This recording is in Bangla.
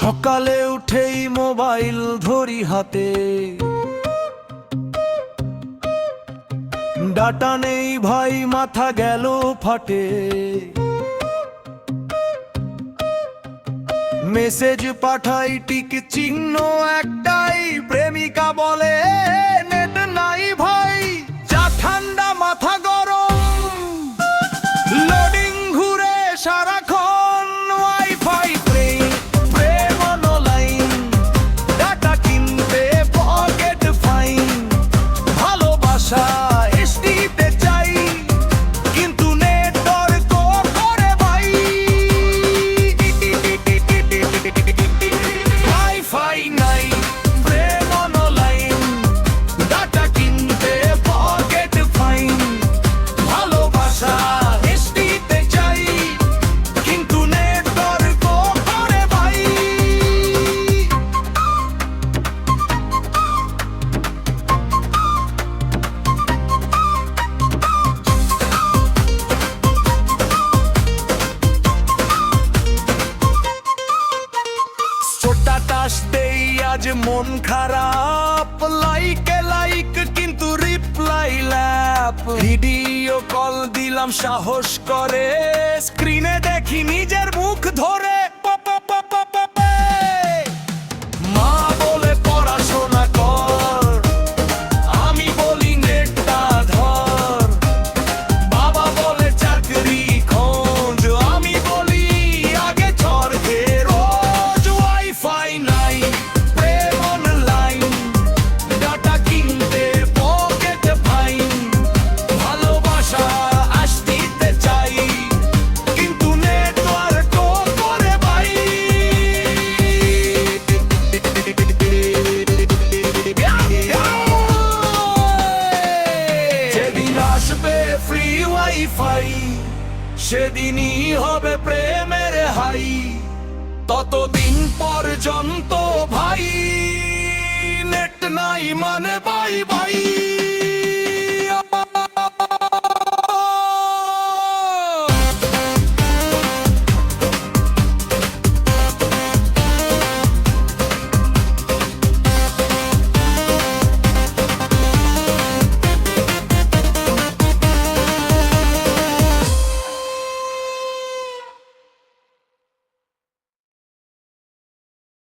সকালে উঠেই মোবাইল ধরি হাতে। ডাটা নেই ভাই, মাথা গেল ফাটে। মেসেজ পাঠাই টিক চিহ্ন একটাই, প্রেমিকা বলে। নাই আজ মন খারাপ লাইক লাইক কিন্তু রিপ্লাই ল্যাপ ভিডিও কল দিলাম, সাহস করে। স্ক্রিনে দেখি নিজের মুখ ধরে। ওয়াইফাই সেদিনই হবে প্রেমের হাই। ততদিন পর্যন্ত ভাই নেট নাই মানে বাই বাই।